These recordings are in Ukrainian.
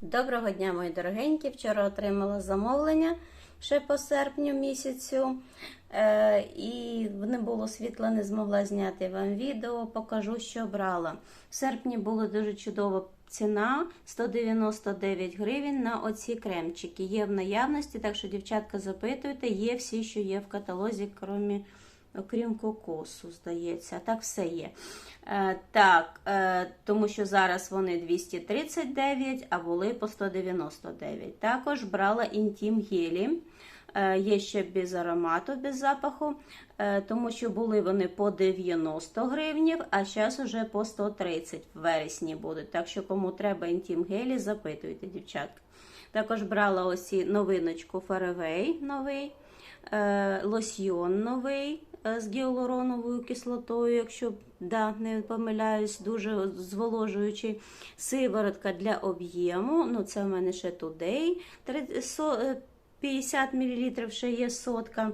Доброго дня, мої дорогенькі. Вчора отримала замовлення ще по серпню місяцю. Е, і не було світла, не змогла зняти вам відео. Покажу, що брала. В серпні була дуже чудова ціна 199 гривень на оці кремчики. Є в наявності, так що, дівчатка, запитуйте, є всі, що є в каталозі, крім окрім кокосу, здається. Так все є. Е, так, е, тому що зараз вони 239, а були по 199. Також брала інтім гелі. Е, є ще без аромату, без запаху, е, тому що були вони по 90 гривнів, а зараз уже по 130 в вересні будуть. Так що, кому треба інтім гелі, запитуйте, дівчатка. Також брала ось новиночку Фаревей новий, е, лосьйон новий з гіалуроновою кислотою, якщо да, не помиляюсь, дуже зволожуючий. Сиворотка для об'єму. Ну, це в мене ще Today. 50 мл ще є сотка.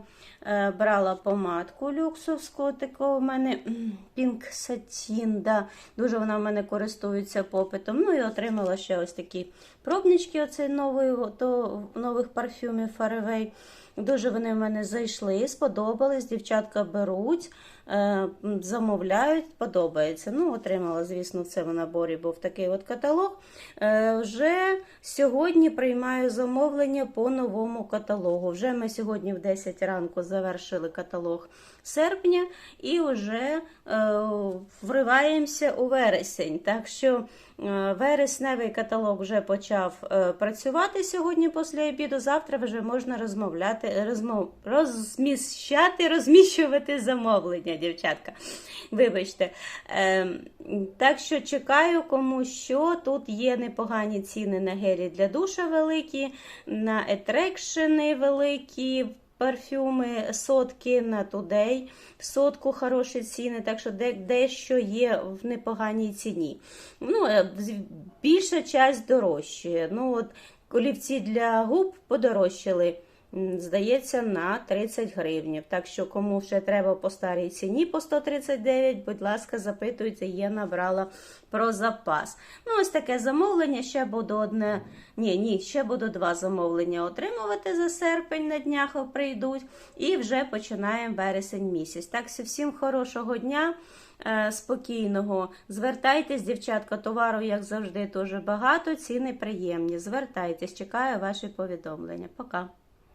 Е, Брала помадку люксовську, таку в мене Pink Satin, да. Дуже вона в мене користується попитом. Ну і отримала ще ось такі пробнички оцей новий, то, нових парфюмів Faraway. Дуже вони в мене зайшли, сподобались. Дівчатка беруть, е, замовляють, подобається. Ну, отримала, звісно, це в наборі був такий от каталог. Е, Вже сьогодні приймаю замовлення по новому каталогу. Вже ми сьогодні в 10 ранку завершили каталог серпня і вже е, вриваємося у вересень. Так що вересневий каталог вже почав е, працювати сьогодні після обіду. Завтра вже можна розмовляти, розмов, розміщати, розміщувати замовлення, дівчатка. Вибачте. Е, так що чекаю, кому що. Тут є непогані ціни на гелі для душа великі, на етрекшени великі. Парфюми сотки на тудей, сотку хороші ціни, так що дещо є в непоганій ціні. Ну, е, Більша часть дорожчає. Ну, от, Олівці для губ подорожчали, здається, на 30 гривнів. Так що, кому ще треба по старій ціні по 139, будь ласка, запитуйте, є набрала про запас. Ну, ось таке замовлення. Ще буду одне. Ні, ні, ще буду два замовлення отримувати за серпень на днях прийдуть. І вже починаємо вересень місяць. Так що всім хорошого дня. е, Спокійного. Звертайтесь, дівчатка, товару, як завжди, дуже багато, ціни приємні. Звертайтесь, чекаю ваші повідомлення. Пока.